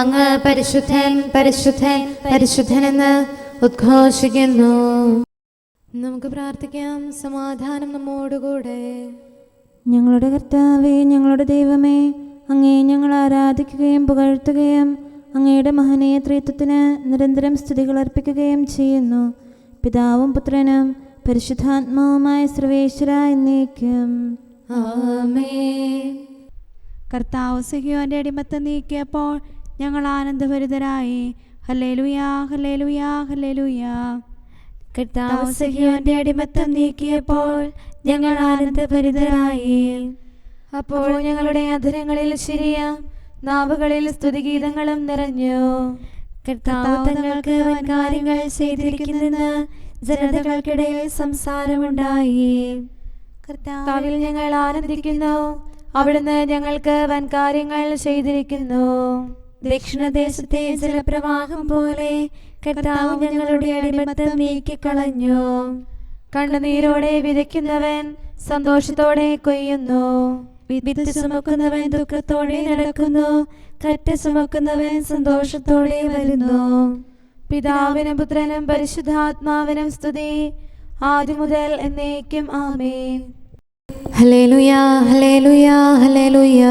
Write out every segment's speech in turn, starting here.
അങ്ങ് പരിശുദ്ധൻ പരിശുദ്ധൻ പരിശുദ്ധൻ പരിശുദ്ധനെന്ന് ഉദ്ഘോഷിക്കുന്നു. നമുക്ക് പ്രാർത്ഥിക്കാം. സമാധാനം നമ്മോടുകൂടെ. ഞങ്ങളുടെ കർത്താവേ ഞങ്ങളുടെ ദൈവമേ അങ്ങേ ഞങ്ങൾ ആരാധിക്കുകയും പുകഴ്ത്തുകയും അങ്ങയുടെ മഹനീയ ത്രിത്വത്തിന് നിരന്തരം സ്തുതികൾ അർപ്പിക്കുകയും ചെയ്യുന്നു. പിതാവും പുത്രനും പരിശുദ്ധാത്മാവുമായ സർവേശ്വര എന്നേക്കും. കർത്താവ് സഹിയോന്റെ അടിമത്തം നീക്കിയപ്പോൾ ഞങ്ങൾ ആനന്ദഭരിതരായി. Hallelujah hallelujah hallelujah. കർത്താവ് സഹിയോന്റെ അടിമത്തം നീക്കിയപ്പോൾ ഞങ്ങൾ ആനന്ദഭരിതരായി. അപ്പോൾ ഞങ്ങളുടെ അധരങ്ങളിൽ ശരിയ നാവുകളിൽ സ്തുതിഗീതങ്ങളും നിറഞ്ഞു. കർത്താവ് തങ്ങൾക്ക് വൻ കാര്യങ്ങൾ ചെയ്തിരിക്കുന്നെന്ന് ജനതകൾക്കിടയിൽ സംസാരമുണ്ടായി. കർത്താവിൽ ഞങ്ങൾ ആനന്ദിക്കുന്നു. അവിടുന്ന് ഞങ്ങൾക്ക് വൻ കാര്യങ്ങൾ ചെയ്തിരിക്കുന്നു. ദക്ഷിണദേശത്തെ ജലപ്രവാഹം പോലെ കർത്താവ് ഞങ്ങളുടെ അടിമത്തം നീക്കിക്കളഞ്ഞു. കണ്ണുനീരോടെ വിതയ്ക്കുന്നവൻ സന്തോഷത്തോടെ കൊയ്യുന്നു. വിത്ത് ദുഃഖത്തോടെ നടക്കുന്നു. കറ്റ ചുമക്കുന്നവൻ സന്തോഷത്തോടെ വരുന്നു. പിതാവിനും പുത്രനും പരിശുദ്ധാത്മാവിനും സ്തുതി ആദ്യം മുതൽ എന്നേക്കും ആമേൻ. ലുയാ ഹലേ ഹല്ലേലൂയാ.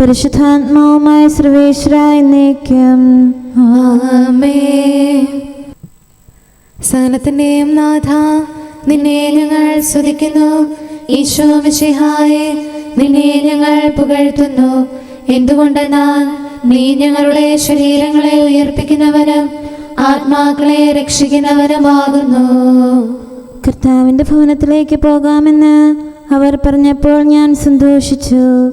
പരിശുദ്ധാത്മാവുമായ സർവേശ്വര എന്നേക്കും. ആമേൻ. സകലത്തിന്റെയും നാഥ നിന്നെ ഞങ്ങൾ സ്തുതിക്കുന്നു. ഈശോ വിശിഹായെ നിന്നെ ഞങ്ങൾ പുകഴ്ത്തുന്നു. എന്തുകൊണ്ടെന്നാൽ നീ ഞങ്ങളുടെ ശരീരങ്ങളെ ഉയർപ്പിക്കുന്നവനും ആത്മാക്കളെ രക്ഷിക്കുന്നവനുമാകുന്നു. കർത്താവിന്റെ ഭവനത്തിലേക്ക് പോകാമെന്ന് അവർ പറഞ്ഞപ്പോൾ ഞാൻ സന്തോഷിച്ചു.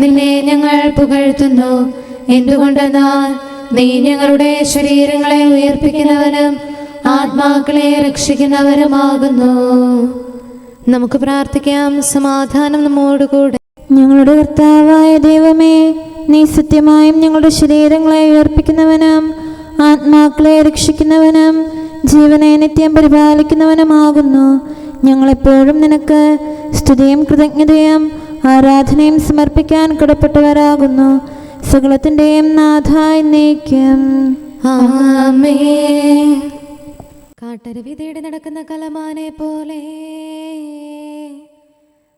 നിന്നെ ഞങ്ങൾ പുകഴ്ത്തുന്നു. എന്തുകൊണ്ടെന്നാൽ നീ ഞങ്ങളുടെ ശരീരങ്ങളെ ഉയർപ്പിക്കുന്നവനും ആത്മാക്കളെ രക്ഷിക്കുന്നവരുമാകുന്നു നമുക്ക് പ്രാർത്ഥിക്കാം സമാധാനം നമ്മോടുകൂടെ. ഞങ്ങളുടെ കർത്താവായ ദൈവമേ നീ സത്യമായും ഞങ്ങളുടെ ശരീരങ്ങളെ ഉയർപ്പിക്കുന്നവനും ആത്മാക്കളെ രക്ഷിക്കുന്നവനും ജീവനെ നിത്യം പരിപാലിക്കുന്നവനുമാകുന്നു. ഞങ്ങളെപ്പോഴും നിനക്ക് സ്തുതിയും കൃതജ്ഞതയും ആരാധനയും സമർപ്പിക്കാൻ കടപ്പെട്ടവരാകുന്നു. സകലത്തിന്റെയും നാഥായി നീക്കം കാട്ടരുവി തേടി നടക്കുന്ന കലമാനെ പോലെ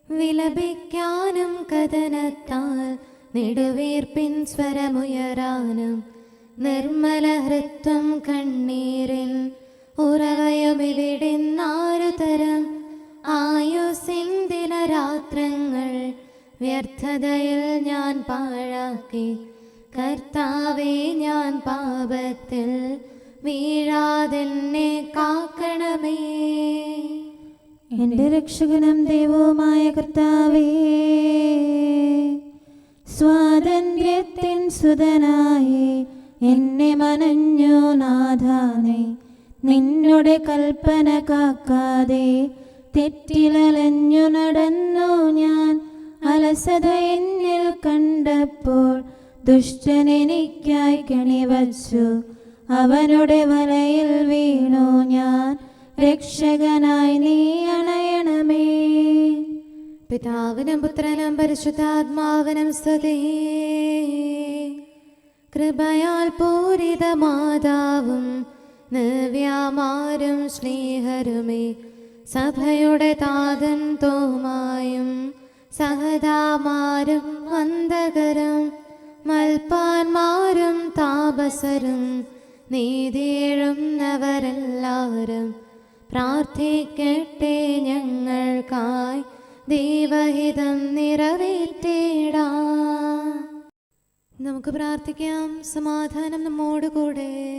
വിലപിക്കാനും കഥനത്താൽ നെടുവീർപ്പിൻ സ്വരമുയരാനും നിർമ്മല ഹൃത്വം കണ്ണീരിൽ ഉറവയുമിവിടുന്നാരു തരം ആയുസിന്ദിന രാത്രങ്ങൾ വ്യർത്ഥതയിൽ ഞാൻ പാഴാക്കി. കർത്താവെ ഞാൻ പാപത്തിൽ വീഴാതെന്നെ കാക്കണമേ. എന്റെ രക്ഷകനും ദൈവവുമായ കർത്താവേ സ്വാതന്ത്ര്യത്തിൻ സുതനായി എന്നെ മനഞ്ഞു നാഥാനെ നിന്നോട് കൽപ്പന കാക്കാതെ തെറ്റിലലഞ്ഞു നടന്നു ഞാൻ. അലസത എന്നിൽ കണ്ടപ്പോൾ ദുഷ്ടൻ എനിക്കായി കണിവച്ചു. അവനുടെ വലയിൽ വീണു ഞാൻ. രക്ഷകനായി നീ അണയണമേ. പിതാവിനും പുത്രനും പരിശുദ്ധാത്മാവിനും സ്തുതി. കൃപയാൽ പൂരിത മാതാവും നവ്യാമാരും സ്നേഹരുമേ. സഭയുടെ താതൻ തോമായും സഹതാമാരും വന്ദകരും മൽപ്പാന്മാരും താപസരും നീതിയെഴുന്നവരെല്ലാവരും പ്രാർത്ഥിക്കട്ടെ ഞങ്ങൾക്കായി ദൈവഹിതം നിറവേറ്റേടാ. നമുക്ക് പ്രാർത്ഥിക്കാം. സമാധാനം നമ്മോടുകൂടെ.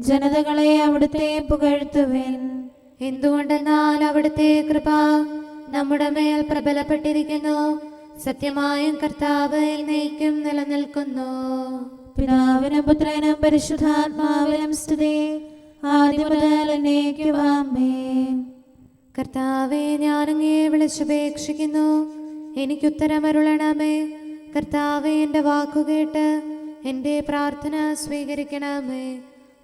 ജനതകളെ അവിടുത്തെ പുകഴ്ത്തുവിൻ. എന്തുകൊണ്ടെന്നാൽ അവിടുത്തെ കൃപ നമ്മുടെ മേൽ പ്രബലപ്പെട്ടിരിക്കുന്നു. സത്യമായും കർത്താവ് എന്നേക്കും നിലനിൽക്കുന്നു. പിതാവിനും പുത്രനും പരിശുദ്ധാത്മാവിനും സ്തുതി. ആദ്യം മുതൽ എന്നേക്കും ആമേൻ. കർത്താവെ ഞാനങ്ങയെ വിളിച്ചപേക്ഷിക്കുന്നു. എനിക്കുത്തരമരുളണമേ കർത്താവെ എന്റെ വാക്കുകേട്ട് എന്റെ പ്രാർത്ഥന സ്വീകരിക്കണമേ.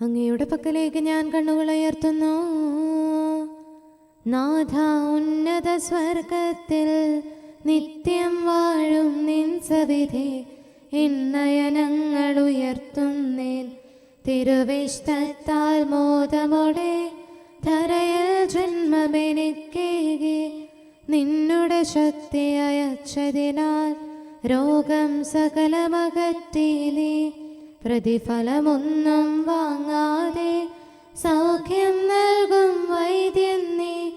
അങ്ങയുടെ പക്കലേക്ക് ഞാൻ കണ്ണുകൾ ഉയർത്തുന്നു നാഥ ഉന്നത സ്വർഗത്തിൽ നിത്യം വാഴും നിൻ സവിധി എന്നയനങ്ങൾ ഉയർത്തുന്നേൻ. തിരുവിഷ്ടത്താൽ മോദമോടെ ധരയിൽ ജന്മമെനിക്കേകി. നിന്നുടെ ശക്തി അയച്ചതിനാൽ രോഗം സകലമകറ്റീലേ. പ്രതിഫലമൊന്നും വാങ്ങാതെ സൗഖ്യം നൽകും വൈദ്യൻ നീ.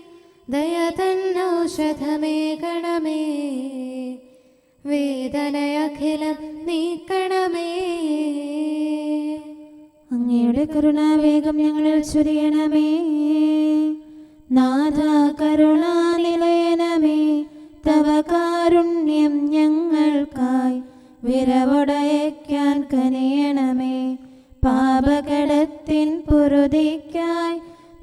ദയ തന്നൗഷധമേ ഗണമേ. വേദനയഖിലം നീക്കണമേ. അങ്ങയുടെ കരുണാവേഗം ഞങ്ങളിൽ ചൊരിയണമേ. നാഥ കരുണാനിലയനമേ തവ കാരുണ്യം ഞങ്ങൾക്കായി വിരവടയക്കാൻ കനിയണമേ. പാപകടത്തിൻ പൊറുതിക്കായി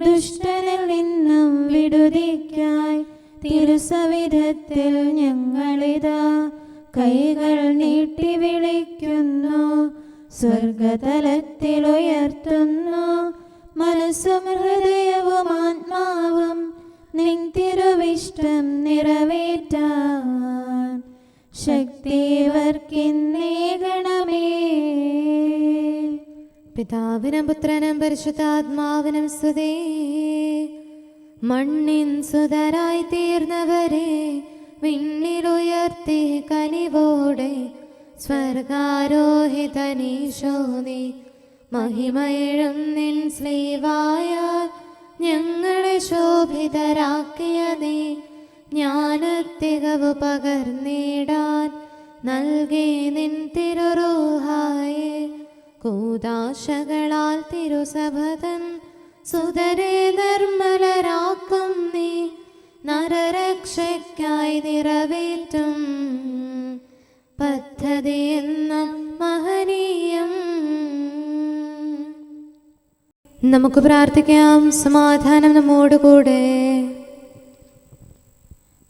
ദുഷ്ടനിൽ നിന്നും വിടുതിക്കായി തിരുസവിധത്തിൽ ഞങ്ങളിതാ കൈകൾ നീട്ടി വിളിക്കുന്നു സ്വർഗതലത്തിൽ ഉയർത്തുന്നു. മനസ്സും ഹൃദയവും ആത്മാവും നിൻ തിരുവിഷ്ടം നിറവേറ്റാൻ ശക്തിവർക്കിന്നേകണമേ. പിതാവിനും പുത്രനും പരിശുദ്ധാത്മാവിനും സ്തുതേ. മണ്ണിൻ സുതരായി തീർന്നവരെ വിണ്ണിലുയർത്തി കനിവോടെ സ്വർഗാരോഹിതനീശോനി മഹിമയിഴും നിൻ സ്ലീവായ ഞങ്ങളെ ശോഭിതരാക്കിയ നീ. ജ്ഞാനത്തികവ് പകർന്നിടാൻ നൽകി നിൻ തിരുറൂഹായെ. കൂതാശകളാൽ തിരുസഭതൻ സുതരെ നിർമ്മലരാക്കും നീ. നരരക്ഷയ്ക്കായി നിറവേറ്റും പദ്ധതി എന്ന മഹനീയം. നമുക്ക് പ്രാർത്ഥിക്കാം. സമാധാനം നമ്മോടുകൂടെ.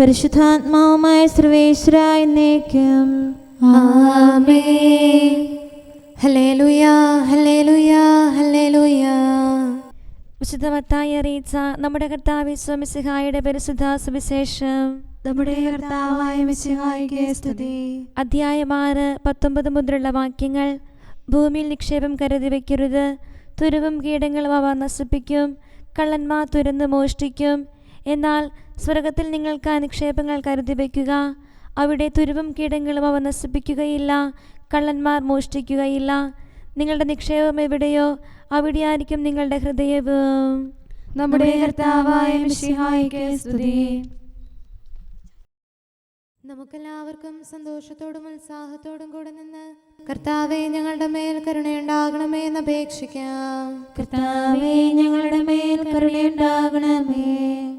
പരിശുദ്ധാത്മാവുമായ സർവേശ്വര എന്നേക്കും. വിശുദ്ധ മത്തായി അറിയിച്ച നമ്മുടെ കർത്താവ് സ്വാമിസിഹായുടെ പരിശുദ്ധ സുവിശേഷം. നമ്മുടെ കർത്താവായ മിശിഹായിക്ക് സ്തുതി. അധ്യായം ആറ് പത്തൊമ്പത് മുതലുള്ള വാക്യങ്ങൾ. ഭൂമിയിൽ നിക്ഷേപം കരുതി വയ്ക്കരുത് തുരുവും കീടങ്ങളും അവ നശിപ്പിക്കും. കള്ളന്മാർ തുരന്ന് മോഷ്ടിക്കും. എന്നാൽ സ്വർഗത്തിൽ നിങ്ങൾക്ക് ആ നിക്ഷേപങ്ങൾ കരുതി വയ്ക്കുക. അവിടെ തുരുവും കീടങ്ങളും അവ നശിപ്പിക്കുകയില്ല. കള്ളന്മാർ മോഷ്ടിക്കുകയില്ല. നിങ്ങളുടെ നിക്ഷേപം എവിടെയോ? അവിടെ ആയിരിക്കും നിങ്ങളുടെ ഹൃദയവും. നമ്മുടെ കർത്താവായ സ്തുതി. നമുക്കെല്ലാവർക്കും സന്തോഷത്തോടും ഉത്സാഹത്തോടും കൂടെ നിന്ന് കർത്താവെ ഞങ്ങളുടെ മേൽ കരുണയുണ്ടാകണമേ എന്ന് അപേക്ഷിക്കാം. കർത്താവെ ഞങ്ങളുടെ മേൽ കരുണയുണ്ടാകണമേ.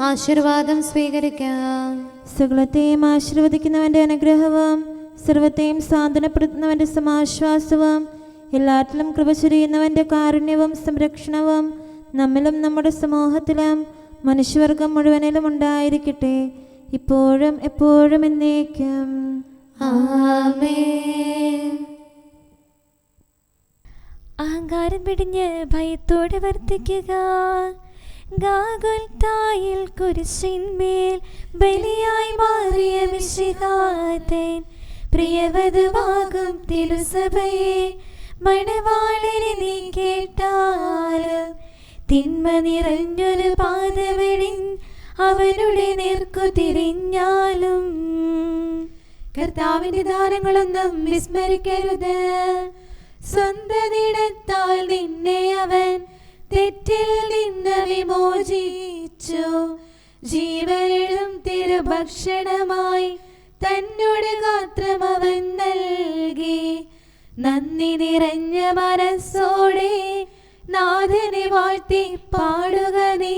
ആശീർവാദം സ്വീകരിക്കാം. സകലത്തെയും ആശീർവദിക്കുന്നവന്റെ അനുഗ്രഹവും സർവത്തെയും സാന്ത്വനപ്പെടുത്തുന്നവന്റെ സമാശ്വാസവും എല്ലാറ്റിലും കൃപ ചൊരിയുന്നവന്റെ കാരുണ്യവും സംരക്ഷണവും നമ്മിലും നമ്മുടെ സമൂഹത്തിലും മനുഷ്യവർഗം മുഴുവനിലും ഉണ്ടായിരിക്കട്ടെ. ഇപ്പോഴും എപ്പോഴും എന്നേക്കും. അഹങ്കാരം പിടിഞ്ഞ് ഭയത്തോടെ വർദ്ധിക്കുക ഗാഗുൽത്തായിൽ കുരിശിന്മേൽ ബലിയായി മാറിയ മിശിഹാതൻ പ്രിയവധുവാകും തിരുസഭയെ മണവാളനെ നീ കേട്ടാലും തിന്മ നിറഞ്ഞൊരു പാതവെളിൻ അവനുടെ നേർക്കു തിരിഞ്ഞാലും. കർത്താവിന്റെ ദാനങ്ങളൊന്നും വിസ്മരിക്കരുത്. സ്വന്തം നിന്നെ അവൻ തെറ്റിൽ നിന്ന് വിമോചിച്ചു. ജീവനും തിരുഭക്ഷണമായി തന്നോട് ഗാത്രം അവൻ നൽകി. നന്ദി നിറഞ്ഞ മനസ്സോടെ നാഥനെ വാഴ്ത്തി പാടുക നീ.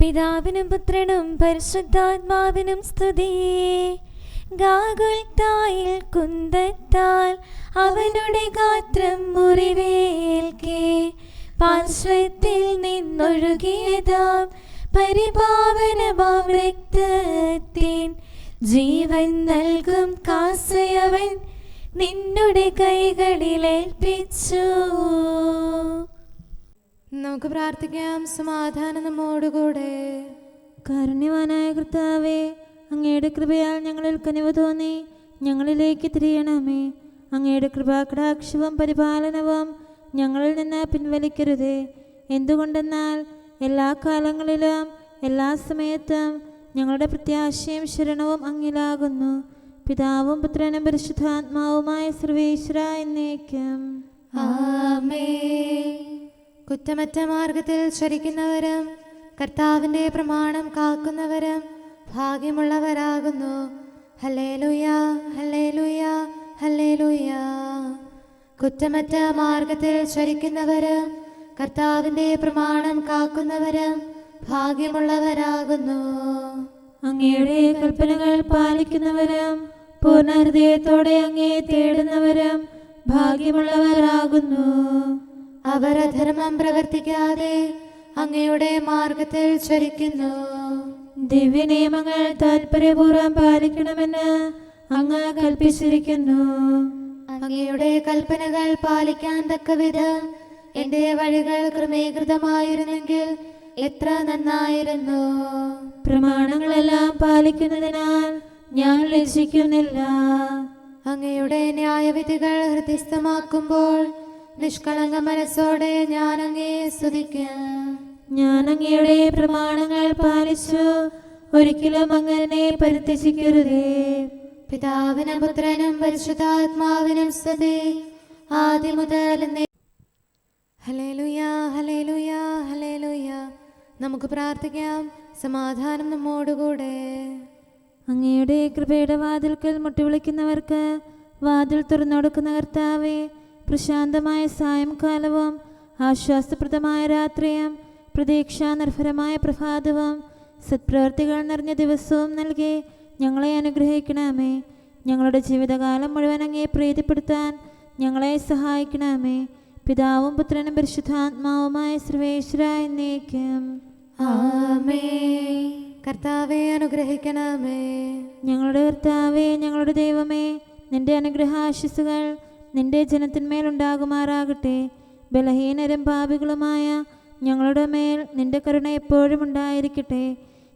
പിതാവിനും പുത്രനും പരിശുദ്ധാത്മാവിനും സ്തുതി. ഗാഗുൽത്തായിൽ കുന്തത്താൽ അവനുടെ ഗാത്രം മുറിവേൽക്കെ പാർശ്വത്തിൽ നിന്നൊഴുകിയതാം. പരിപാവനമാം രക്തത്തിൻ ജീവൻ നൽകും കാസയവൻ നിന്നുടെ കൈകളിലേൽപ്പിച്ചു നമുക്ക് പ്രാർത്ഥിക്കാം. സമാധാനം നമ്മോടുകൂടെ. കാരുണ്യവാനായ കർത്താവേ അങ്ങയുടെ കൃപയാൽ ഞങ്ങളിൽ കനിവ് തോന്നി. ഞങ്ങളിലേക്ക് തിരിയണമേ. അങ്ങയുടെ കൃപാകടാക്ഷവും പരിപാലനവും ഞങ്ങളിൽ നിന്ന് പിൻവലിക്കരുത്. എന്തുകൊണ്ടെന്നാൽ എല്ലാ കാലങ്ങളിലും എല്ലാ സമയത്തും ഞങ്ങളുടെ പ്രത്യാശയും ശരണവും അങ്ങിലാകുന്നു. പിതാവും പുത്രനും പരിശുദ്ധാത്മാവുമായ സർവേശ്വര എന്നേക്കും. കുറ്റമറ്റ മാർഗത്തിൽ ചരിക്കുന്നവരും കർത്താവിന്റെ പ്രമാണം കാക്കുന്നവരും ഭാഗ്യമുള്ളവരാകുന്നു. ഹലേ ലുയാ ഹലേ ലുയാ ഹലേ ഹല്ലേലൂയ. കുറ്റമറ്റ മാർഗത്തിൽ ചരിക്കുന്നവര് കർത്താവിന്റെ പ്രമാണം കാക്കുന്നവര് ഭാഗ്യമുള്ളവരാകുന്നു. അങ്ങയുടെ കൽപ്പനകൾ പാലിക്കുന്നവരും പൂർണ ഹൃദയത്തോടെ അങ്ങയെ തേടുന്നവരും ഭാഗ്യമുള്ളവരാകുന്നു. അവർ അധർമ്മം പ്രവർത്തിക്കാതെ അങ്ങയുടെ മാർഗത്തിൽ ചരിക്കുന്നു. ദിവ്യ നിയമങ്ങൾ താല്പര്യപൂർവം പാലിക്കണമെന്ന് അങ്ങ് കൽപ്പിച്ചിരിക്കുന്നു. അങ്ങയുടെ കൽപ്പനകൾ പാലിക്കാൻ തക്കവിധം. എന്റെ വഴികൾ ക്രമീകൃതമായിരുന്നെങ്കിൽ എത്ര നന്നായിരുന്നു. പ്രമാണങ്ങളെല്ലാം പാലിക്കുന്നതിനാൽ ഞാൻ ലജ്ജിക്കുന്നില്ല. അങ്ങയുടെ ന്യായവിധികൾ ഹൃദയസ്ഥമാക്കുമ്പോൾ നിഷ്കളങ്ക മനസ്സോടെ ഞാൻ അങ്ങേ സ്തുതിക്കാം. ഞാൻ അങ്ങയുടെ പ്രമാണങ്ങൾ പാലിച്ചു. ഒരിക്കലും അങ്ങനെ പരിത്യജിക്കരുതേ. പിതാവിനും പുത്രനും പരിശുദ്ധാത്മാവിനും സ്തുതി. ആദ്യം മുതൽ നമുക്ക് പ്രാർത്ഥിക്കാം. സമാധാനം നമ്മോടുകൂടെ. അങ്ങയുടെ കൃപയുടെ വാതിൽക്കൽ മുട്ടിവിളിക്കുന്നവർക്ക് വാതിൽ തുറന്നുകൊടുക്കുന്ന കർത്താവെ പ്രശാന്തമായ സായംകാലവും ആശ്വാസപ്രദമായ രാത്രിയും പ്രതീക്ഷാനിർഭരമായ പ്രഭാതവും സത്പ്രവർത്തികൾ നിറഞ്ഞ ദിവസവും നൽകി ഞങ്ങളെ അനുഗ്രഹിക്കണമേ. ഞങ്ങളുടെ ജീവിതകാലം മുഴുവൻ അങ്ങേ പ്രീതിപ്പെടുത്താൻ ഞങ്ങളെ സഹായിക്കണമേ. പിതാവും പുത്രനും പരിശുദ്ധാത്മാവുമായ സർവേശ്വര എന്നേക്കും ആമേ കർത്താവെ അനുഗ്രഹിക്കണമേ. ഞങ്ങളുടെ കർത്താവേ ഞങ്ങളുടെ ദൈവമേ നിന്റെ അനുഗ്രഹാശിസുകൾ നിന്റെ ജനത്തിന്മേലുണ്ടാകുമാറാകട്ടെ ബലഹീനരും പാപികളുമായ ഞങ്ങളുടെ മേൽ നിന്റെ കരുണ എപ്പോഴും ഉണ്ടായിരിക്കട്ടെ.